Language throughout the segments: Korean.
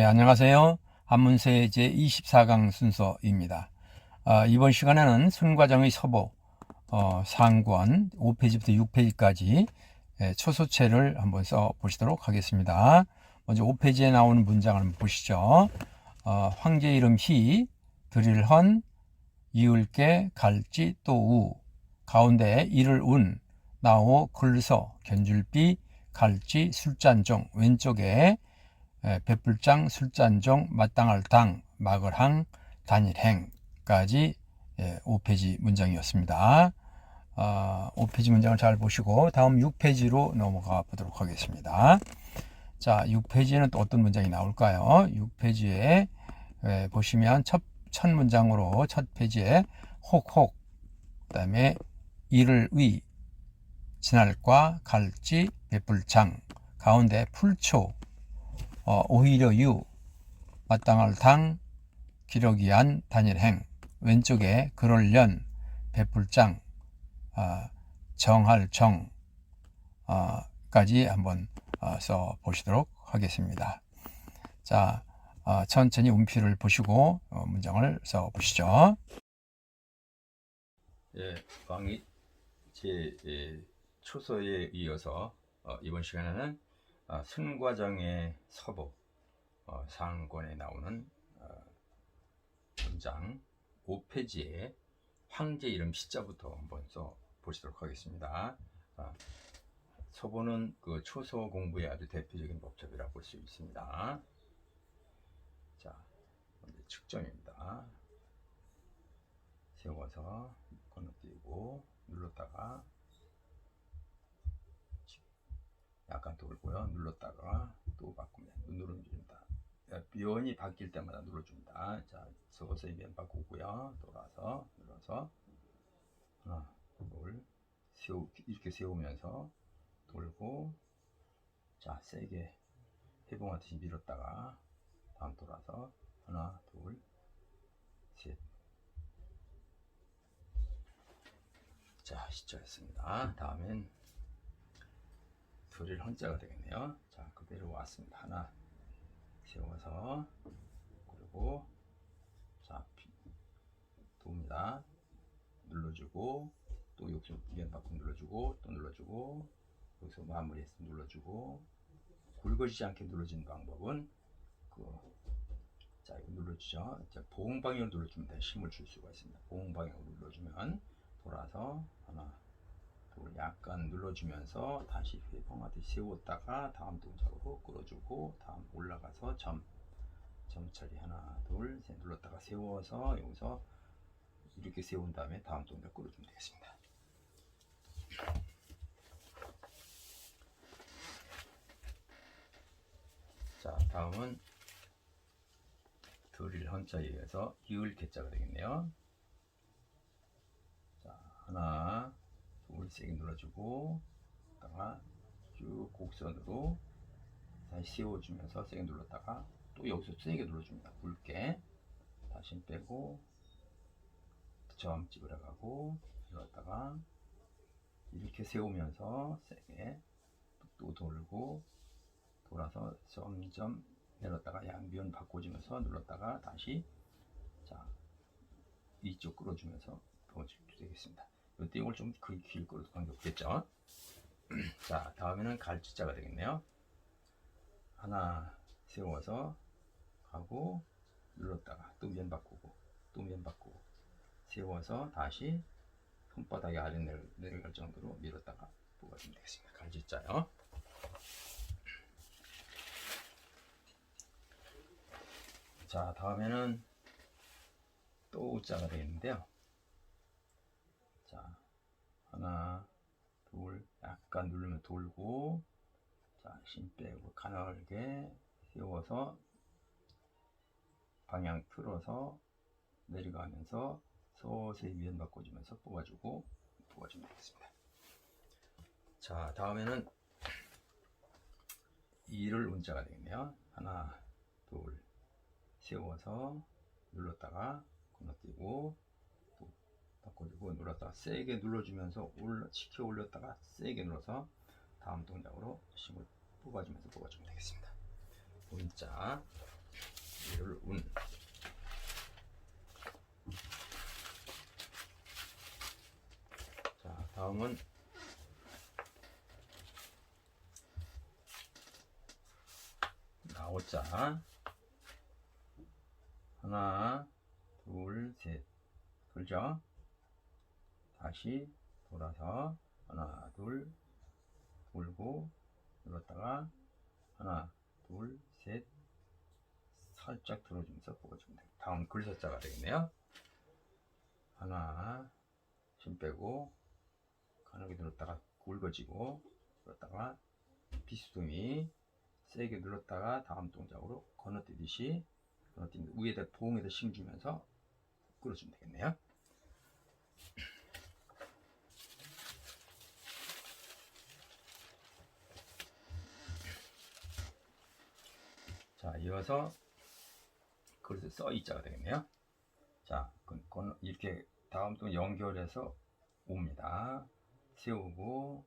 예, 안녕하세요. 한문세 제24강 순서입니다. 아, 이번 시간에는 순과정의 서보 어, 상권 5페이지부터 6페이지까지 예, 초소체를 한번 써 보시도록 하겠습니다. 먼저 5페이지에 나오는 문장을 한번 보시죠. 어, 황제 이름 희, 드릴헌, 이을게, 갈지, 또우, 가운데 이를 운, 나오, 글서, 견줄비, 갈지, 술잔종, 왼쪽에 에, 배불장, 술잔종, 마땅할 당, 막을 항, 단일행까지 예, 5페이지 문장이었습니다. 아, 5페이지 문장을 잘 보시고 다음 6페이지로 넘어가 보도록 하겠습니다. 자, 6페이지에는 또 어떤 문장이 나올까요? 6페이지에 예, 보시면 첫, 첫 문장으로 첫 페이지에 혹혹, 그 다음에 이를 위, 진할과 갈지, 배불장, 가운데 풀초, 어, 오히려 유, 마땅할 당, 기러기 안, 단일행, 왼쪽에 그럴련, 배풀장, 아, 정할 정, 아, 까지 한번 어, 써 보시도록 하겠습니다. 자, 어, 천천히 운필을 보시고 어, 문장을 써 보시죠. 예, 왕이 제 예, 초서에 이어서 어, 이번 시간에는 어, 순과정의 서보 어, 상권에 나오는 어, 문장 5페이지에 황제 이름 시자부터 한번 써 보시도록 하겠습니다. 아, 서보는 그 초서 공부의 아주 대표적인 법칙이라고 볼수 있습니다. 자, 먼저 측정입니다. 세워서 건너뛰고 눌렀다가 약간 돌고요. 눌렀다가 또 바꿉니다. 누르줍니다. 면이 바뀔 때마다 눌러줍니다. 자, 서서히 면 바꾸고요. 돌아서 눌러서 하나, 둘, 세우 이렇게 세우면서 돌고 자, 세게 해봉하듯이 밀었다가 다음 돌아서 하나, 둘, 셋. 자, 시작했습니다. 다음엔 둘을 헌자가 되겠네요. 자, 그대로 왔습니다. 하나 세워서 그리고 자, 비- 돕니다. 눌러주고 또 여기서 면 바꿈 눌러주고 또 눌러주고 여기서 마무리해서 눌러주고 굵어지지 않게 눌러지는 방법은 그 자, 이거 눌러주죠. 자, 보행 방향으로 눌러주면 돼. 힘을 줄 수가 있습니다. 보행 방향으로 눌러주면 돌아서 하나, 둘 약간 눌러주면서 다시 회봉하듯이 세웠다가 다음 동작으로 끌어주고 다음 올라가서 점, 점 처리 하나, 둘, 셋 눌렀다가 세워서 여기서 이렇게 세운 다음에 다음 동작 끌어주면 되겠습니다. 자, 다음은 드릴 헌자에 의해서 이을 개자가 되겠네요. 자, 하나, 둘, 세게 눌러주고, 다가 쭉 곡선으로 다시 세워주면서 세게 눌렀다가 또 여기서 세게 눌러줍니다. 굵게 다시 빼고 점 찍으려가고 눌렀다가 이렇게 세우면서 세게 또 돌고 돌아서 점점 내렸다가 양변 바꿔주면서 눌렀다가 다시 자 이쪽 끌어주면서 보여주면 되겠습니다. 이걸 좀 거의 길 끌어도 관계없겠죠. 자 다음에는 갈치자가 되겠네요. 하나 세워서 가고 눌렀다가 또 면 바꾸고 또 면 바꾸고 세워서 다시 손바닥에 아래 내려- 내려갈 정도로 밀었다가 뽑아주면 되겠습니다. 갈치자요. 자 다음에는 또 우자가 되겠는데요. 자 하나 둘 약간 누르면 돌고 자힘 빼고 가늘게 세워서 방향 틀어서 내려가면서 서서히 면 바꿔주면서 뽑아주고 뽑아주면 되겠습니다. 자 다음에는 이를 운자가 되겠네요. 하나 둘 세워서 눌렀다가 건너뛰고 또 바꿔주고 눌렀다가 세게 눌러주면서 올려 치켜 올렸다가 세게 눌러서 다음 동작으로 힘을 뽑아주면서 뽑아주면 되겠습니다. 문자 얘를 운. 자, 다음은 나오자. 하나, 둘, 셋. 돌죠? 다시 돌아서 하나, 둘, 돌고 눌렀다가 하나, 둘, 셋. 살짝 들어주면서 뽑아주면 돼요. 다음 글자자가 되겠네요. 하나, 힘 빼고 가늘게 눌렀다가 굵어지고 눌렀다가 비스듬히 세게 눌렀다가 다음 동작으로 건너뛰듯이 건너뛰는 위에다 봉에다 힘 주면서 끌어주면 되겠네요. 이어서 그래서 써이자가 되겠네요. 자, 그- 건- 이렇게 다음 또 연결해서 옵니다. 세우고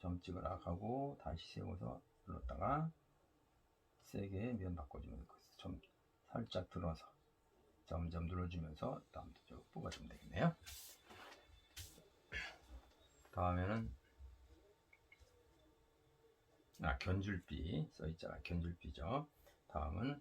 점 찍으라 하고 다시 세워서 눌렀다가 세게 면 바꿔주면 점 살짝 들어서 점점 눌러주면서 다음 쪽 뽑아주면 되겠네요. 다음에는 아 견줄비 써있잖아 견줄비죠. 다음은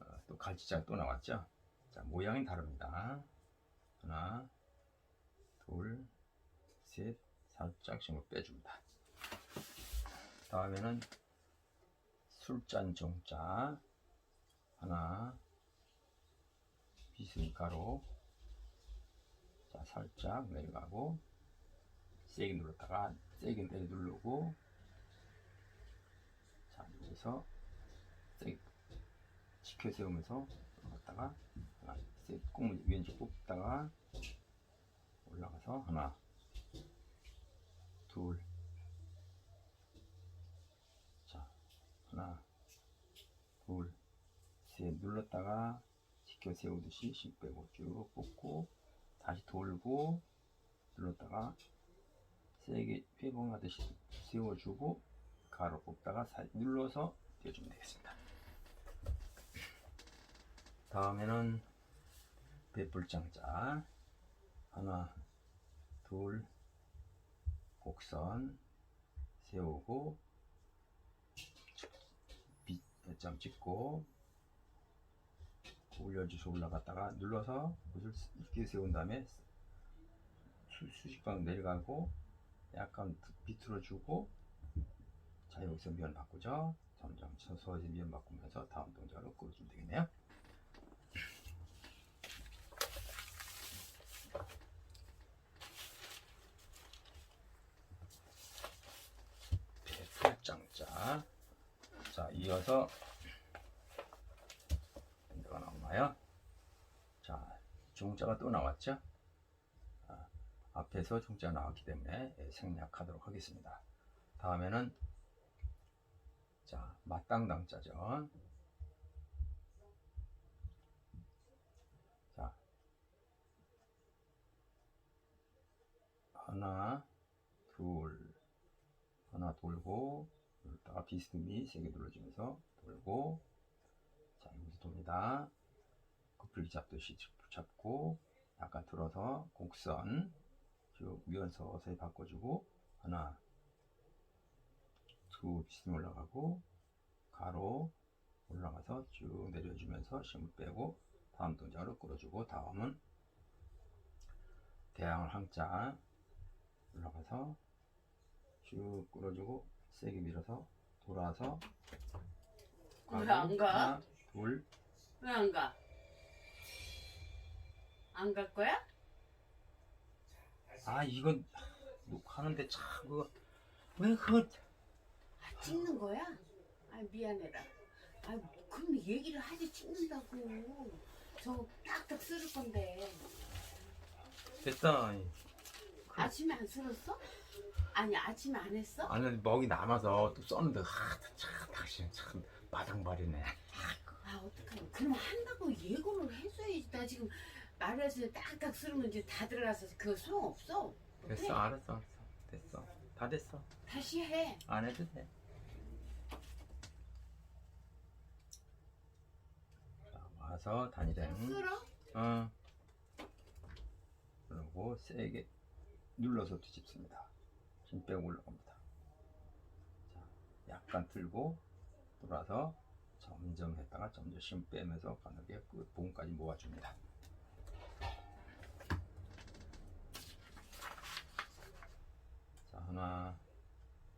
어, 또 갈치자가 또 나왔죠. 자 모양이 다릅니다. 하나, 둘, 셋, 살짝 힘을 빼줍니다. 다음에는 술잔 종자 하나, 비스니 가로 자 살짝 내려가고 세게 눌렀다가 세게 내려 누르고 자 여기서 지켜 세우면서 올라갔다가 하나 꼭 왼쪽 뽑다가 올라가서 하나 둘 자, 하나, 둘, 셋 눌렀다가 지켜 세우듯이 힘 빼고 쭉 뽑고 다시 돌고 눌렀다가 세게 회봉하듯이 세워주고 가로 뽑다가 살 눌러서 떼주면 되겠습니다. 다음에는 배불장자. 하나, 둘, 곡선 세우고 빗점 찍고 올려주서 올라갔다가 눌러서 옷을 이렇게 세운 다음에 수, 수직 방 내려가고 약간 비틀어 주고 자 여기서 면 바꾸죠. 점점 서서히 면 바꾸면서 다음 동작으로 끌어주면 되겠네요 배풀장자 자 이어서 뭐가 나오나요? 자 중자가 또 나왔죠? 아, 앞에서 중자가 나왔기 때문에 예, 생략하도록 하겠습니다. 다음에는 자 맞당당자죠. 자 하나 둘 하나 돌고 눌렀다가 비스듬히 세게 눌러주면서 돌고 자 여기서 돕니다. 커플기 잡듯이 잡고 약간 들어서 곡선 쭉 위원 서서히 바꿔주고 하나 두 비스듬히 올라가고 가로 올라가서 쭉 내려주면서 힘을 빼고 다음 동작으로 끌어주고 다음은 대항을 항자 올라가서 쭉 끌어주고 세게 밀어서 돌아서 왜 안 가? 둘, 왜안 가? 안 갈 거야? 아 이건 녹화하는데 참 그거 왜 그거 아, 찍는 거야? 아 미안해라. 아 그럼 얘기를 하지 찍는다고. 저 딱딱 쓸 건데. 됐다 아침에 안 쓸었어? 아니 아침에 안 했어? 아니 먹이 남아서 또 썼는데 아참 당신 참 마당발이네 아 어떡하냐. 그럼 한다고 예고를 해줘야지. 나 지금 말해서 딱딱 쓰면 이제 다 들어가서 그거 소용 없어. 못해. 됐어 알았어 알았어 됐어 다 됐어 다시 해. 안 해도 돼 와서 단일행 쓸어? 어. 그리고 세게 눌러서 뒤집습니다. 힘 빼고 올라갑니다. 자, 약간 들고 돌아서 점점 했다가 점점 힘 빼면서 가늘게 끝 부분까지 모아줍니다. 자, 하나,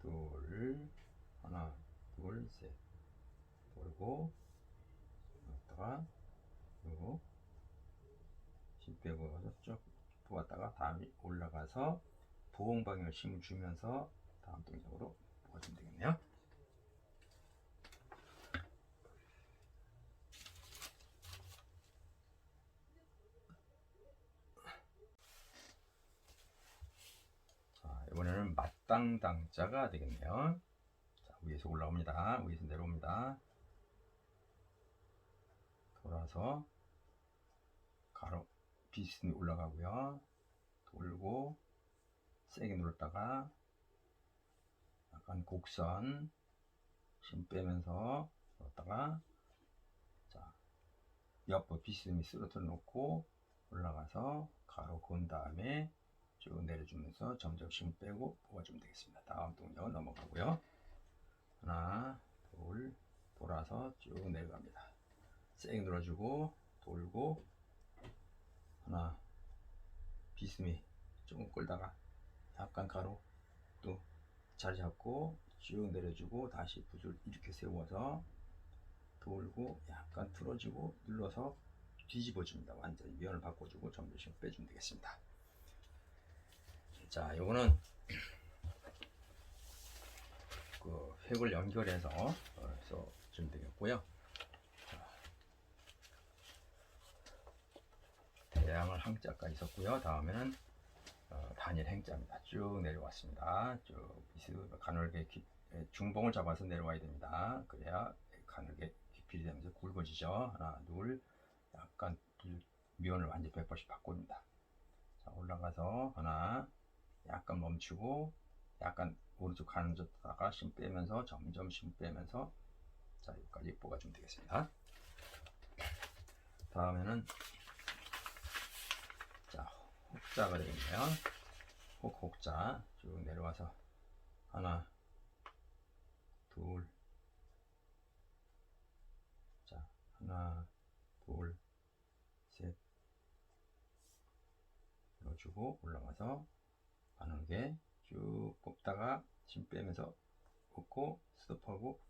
둘, 하나, 둘, 셋. 돌고, 넣었다가, 그리고, 힘 빼고 쭉 부었다가 다음에 올라가서 보행 방향을 힘을 주면서 다음 동작으로 부어주면 되겠네요. 자, 이번에는 맞당당자가 되겠네요. 자, 위에서 올라옵니다. 위에서 내려옵니다. 돌아서 가로 비스듬히 올라가고요. 돌고 세게 눌렀다가 약간 곡선 힘 빼면서 눌렀다가 자 옆으로 비스듬히 쓰러뜨려 놓고 올라가서 가로 건 다음에 쭉 내려주면서 점점 힘 빼고 뽑아주면 되겠습니다. 다음 동작 넘어가고요. 하나 둘 돌아서 쭉 내려갑니다. 세게 눌러주고 돌고 하나 비스미 조금 끌다가 약간 가로 또 자리 잡고 쭉 내려주고 다시 붓을 이렇게 세워서 돌고 약간 틀어주고 눌러서 뒤집어 줍니다. 완전히 면을 바꿔주고 점점씩 빼주면 되겠습니다. 자 요거는 그 획을 연결해서 어, 써주면 되겠고요. 대양을 항자까지 썼고요. 다음에는 어, 단일 행자입니다. 쭉 내려왔습니다. 쭉 가늘게 기- 에, 중봉을 잡아서 내려와야 됩니다. 그래야 가늘게 깊이 되면서 굵어지죠. 하나, 둘, 약간 둘, 면을 완전 100% 바꿉니다. 자, 올라가서 하나, 약간 멈추고, 약간 오른쪽 가는 줬다가 심 빼면서 점점 심 빼면서 자, 여기까지 뽑아주면 되겠습니다. 다음에는 자, 혹자가 되겠네요. 혹, 혹자. 쭉 내려와서, 하나, 둘, 자, 하나, 둘, 셋. 넣어주고, 올라가서, 가늘게 쭉 뽑다가, 힘 빼면서, 뽑고, 스톱하고,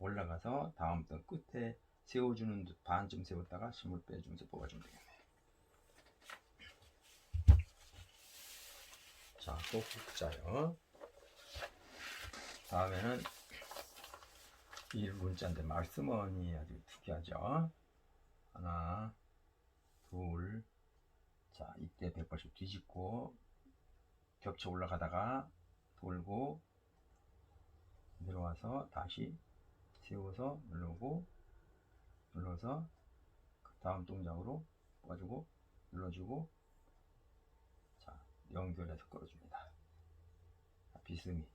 올라가서, 다음 번 끝에 세워주는 듯 반쯤 세웠다가, 힘을 빼주면서 뽑아주면 되겠네요. 자, 또 국자요. 다음에는 이 문자인데 말씀원이 아주 특이하죠. 하나, 둘, 자, 이때 180 뒤집고 겹쳐 올라가다가 돌고 내려와서 다시 세워서 누르고 눌러서 그 다음 동작으로 뽑아주고 눌러주고 자 연결해서 끌어줍니다. 자, 비스미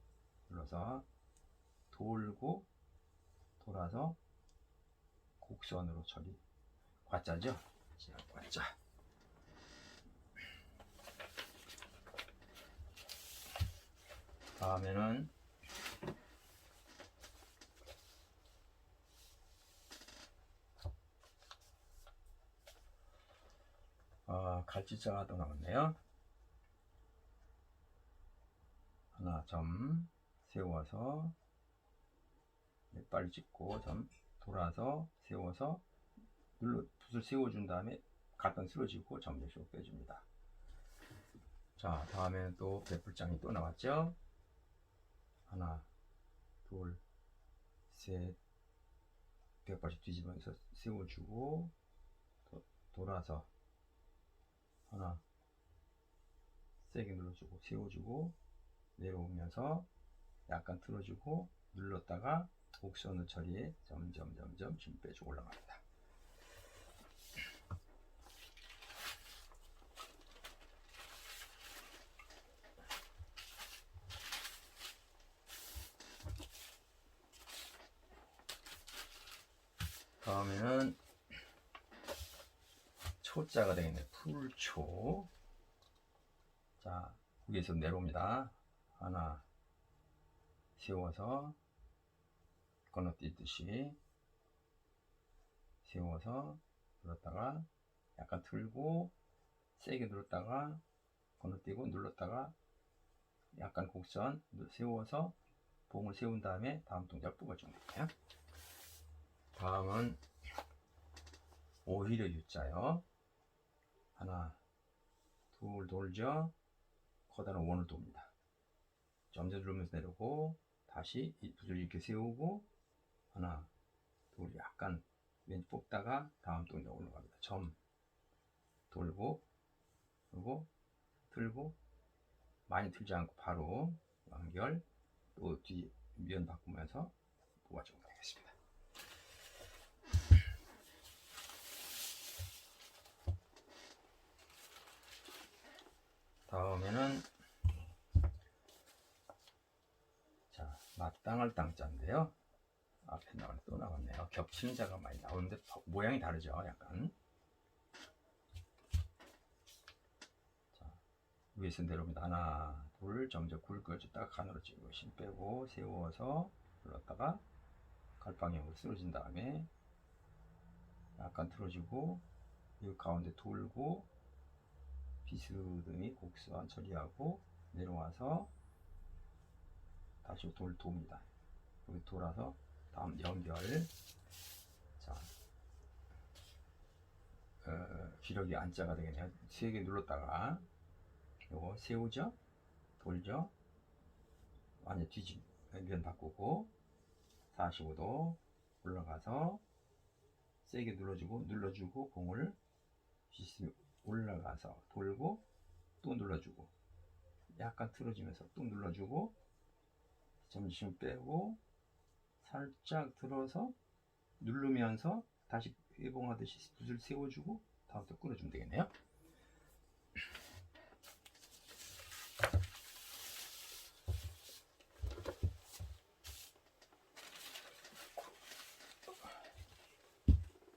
눌러서 돌고 돌아서 곡선으로 처리 과자죠? 자, 과자 다음에는 아, 갈치자가 또 나왔네요. 하나 점 세워서 빨리 찍고 점 돌아서 세워서 눌러 붓을 세워준 다음에 갔던 쓰러지고 점점씩 빼줍니다. 자 다음에는 또 배풀장이 또 나왔죠. 하나 둘셋 180 뒤집어서 세워주고 도, 돌아서 하나 세게 눌러주고 세워주고 내려오면서 약간 틀어주고 눌렀다가 곡선을 처리해 점점 점점 힘 빼주고 올라갑니다. 다음에는 초자가 되겠네. 풀초. 자, 위에서 내려옵니다. 하나, 세워서, 건너뛰듯이, 세워서, 눌렀다가, 약간 틀고, 세게 눌렀다가, 건너뛰고, 눌렀다가, 약간 곡선, 세워서, 봉을 세운 다음에, 다음 동작 돼요. 다음은, 오히려 U자요. 하나, 둘 돌죠. 커다란 원을 돕니다. 점점 누르면서 내려오고 다시 이 붓을 이렇게 세우고 하나, 둘 약간 왼쪽 뽑다가 다음 동작 올라갑니다. 점 돌고 그리고 들고 많이 들지 않고 바로 완결 또 뒤 면 바꾸면서 뽑아주면 되겠습니다. 다음에는 자 마땅할 땅자인데요. 앞에 나가네 또 나왔네요. 겹치는 자가 많이 나오는데 더- 모양이 다르죠 약간. 자 위에서 내려옵니다. 하나 둘 점점 굵어져 딱 하나로 찍고 힘 빼고 세워서 눌렀다가 갈방향으로 쓰러진 다음에 약간 틀어지고 이 가운데 돌고 비스듬히 곡선 처리하고 내려와서 다시 돌 돕니다. 여기 돌아서 다음 연결. 자, 어, 기력이 안자가 되겠네요. 세 개 눌렀다가 요거 세우죠, 돌죠, 완전 뒤집 면 바꾸고 45도 올라가서 세게 눌러주고 눌러주고 공을 올라가서 돌고 또 눌러주고 약간 틀어지면서 또 눌러주고 점심 빼고 살짝 들어서 누르면서 다시 회봉하듯이 붓을 세워주고 다음부터 끌어주면 되겠네요.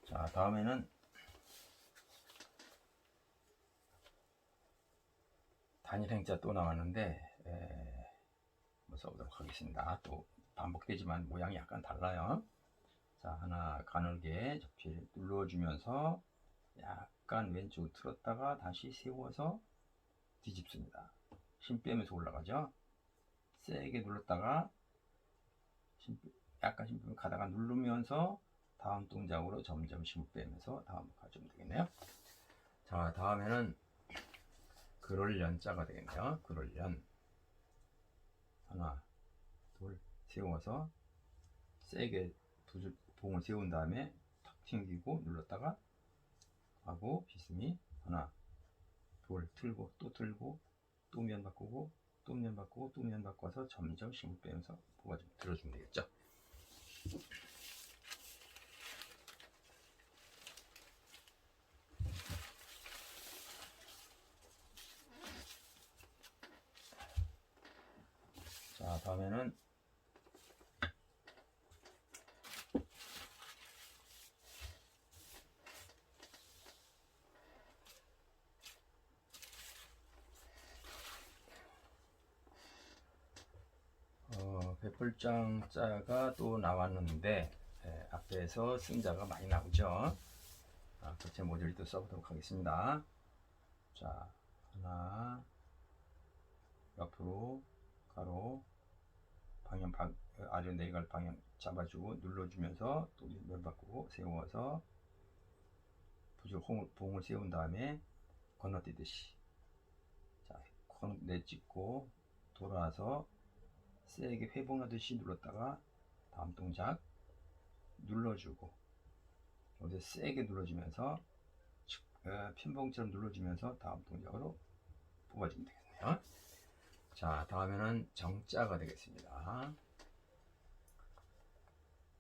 자 다음에는 단일 행자 또 나왔는데 에, 써보도록 하겠습니다. 또 반복되지만 모양이 약간 달라요. 자 하나 가늘게 접시를 눌러주면서 약간 왼쪽으로 틀었다가 다시 세워서 뒤집습니다. 힘 빼면서 올라가죠. 세게 눌렀다가 힘 빼- 약간 힘 빼면 가다가 누르면서 다음 동작으로 점점 힘 빼면서 다음 가주면 되겠네요. 자 다음에는 그럴 연자가 되겠네요. 그럴 연. 하나, 둘, 세워서 세게 붓을, 봉을 세운 다음에 탁 튕기고 눌렀다가 하고 비스미 하나, 둘, 틀고 또 틀고 또 면 바꾸고 또 면 바꾸고 또 면 바꿔서 점점 힘을 빼면서 뽑아주면 들어주면 되겠죠. 자, 다음에는 어, 백불장 자가 또 나왔는데 예, 앞에서 승자가 많이 나오죠. 아, 전체 모듈 또 써보도록 하겠습니다. 자, 하나, 옆으로, 가로, 방향 방, 아래 내려갈 방향 잡아주고 눌러주면서 또 면 바꾸고 세워서 부줄 홍을, 봉을 세운 다음에 건너뛰듯이 자, 건 내찍고 돌아서 세게 회봉하듯이 눌렀다가 다음 동작 눌러주고 여기서 세게 눌러주면서 치- 어, 편봉처럼 눌러주면서 다음 동작으로 뽑아주면 되겠네요. 자, 다음에는 정자가 되겠습니다.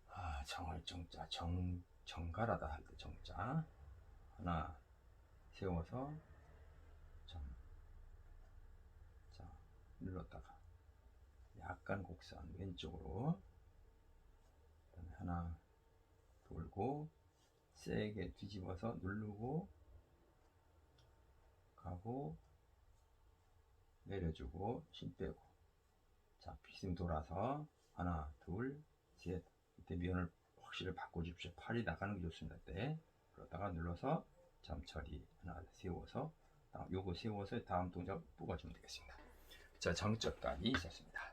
아, 정할 정자, 정, 정갈하다 할 때 정자. 하나, 세워서, 점. 자, 눌렀다가, 약간 곡선, 왼쪽으로. 하나, 돌고, 세게 뒤집어서 누르고, 하고 내려주고 힘 빼고. 자 비스듬 돌아서 하나 둘셋. 이때 면을 확실히 바꿔주십시오. 팔이 나가는 게 좋습니다 때. 그러다가 눌러서 점 처리 하나 세워서 요거 세워서 다음 동작 뽑아주면 되겠습니다. 자 정적감이 있었습니다.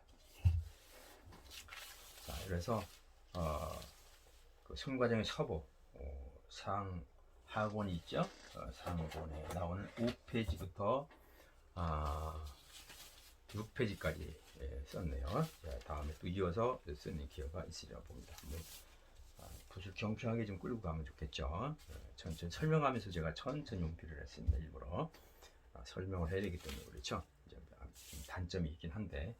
자 그래서 어, 그 승과정의 서보 어, 상 하권이 있죠? 어, 상권에 나오는 5페이지부터 아, 6페이지까지 예, 썼네요. 자, 다음에 또 이어서 쓰는 기회가 있으리라 봅니다. 한번 아, 붓을 경쾌하게 좀 끌고 가면 좋겠죠. 예, 천천히 설명하면서 제가 천천히 연필을 했습니다. 일부러 아, 설명을 해야 되기 때문에 그렇죠. 이제 좀 단점이 있긴 한데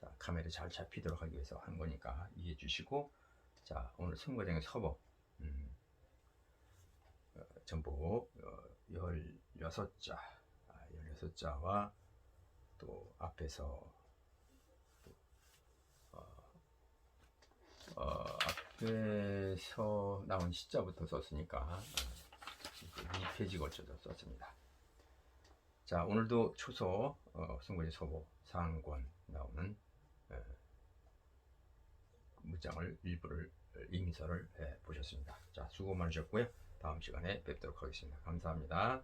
자, 카메라 잘 잡히도록 하기 위해서 한 거니까 이해해 주시고 자 오늘 선거장의 서버 음, 어, 전부 어, 16자 아, 16자와 또 앞에서 또, 어, 어, 앞에서 나온 시자부터 썼으니까 어, 2페이지 걸쳐서 썼습니다. 자 오늘도 초소 어, 승고지 서보 상권 나오는 어, 문장을 일부를 이미서를 해 보셨습니다. 자 수고 많으셨고요. 다음 시간에 뵙도록 하겠습니다. 감사합니다.